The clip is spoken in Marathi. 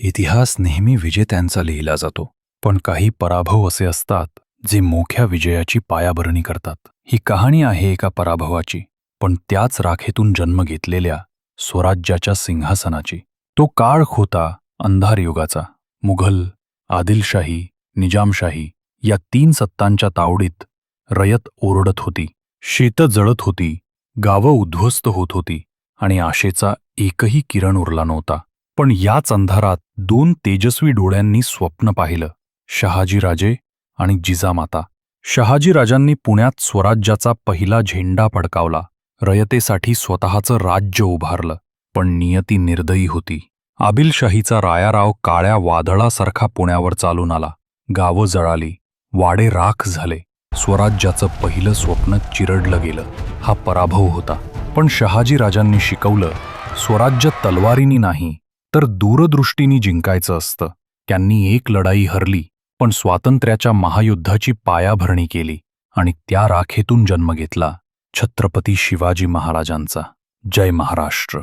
इतिहास नेहमी विजेत्यांचा लिहिला जातो पण काही पराभव असे असतात जे मोठ्या विजयाची पायाभरणी करतात. ही कहाणी आहे एका पराभवाची पण त्याच राखेतून जन्म घेतलेल्या स्वराज्याच्या सिंहासनाची. तो काळ होता अंधार युगाचा मुघल आदिलशाही निजामशाही या तीन सत्तांच्या तावडीत रयत ओरडत होती शेतं जळत होती गावं उद्ध्वस्त होत होती आणि आशेचा एकही किरण उरला नव्हता. पण याच अंधारात दोन तेजस्वी डोळ्यांनी स्वप्न पाहिलं शहाजीराजे आणि जिजामाता. शहाजीराजांनी पुण्यात स्वराज्याचा पहिला झेंडा फडकावला रयतेसाठी स्वतःचं राज्य उभारलं पण नियती निर्दयी होती. आबिलशाहीचा रायाराव काळ्या वादळासारखा पुण्यावर चालून आला गावं जळाली वाडे राख झाले स्वराज्याचं पहिलं स्वप्न चिरडलं गेलं हा पराभव होता. पण शहाजीराजांनी शिकवलं स्वराज्य तलवारीनी नाही तर दूरदृष्टीनी जिंकायचं असतं. त्यांनी एक लढाई हरली पण स्वातंत्र्याच्या महायुद्धाची पायाभरणी केली आणि त्या राखेतून जन्म घेतला छत्रपती शिवाजी महाराजांचा. जय महाराष्ट्र.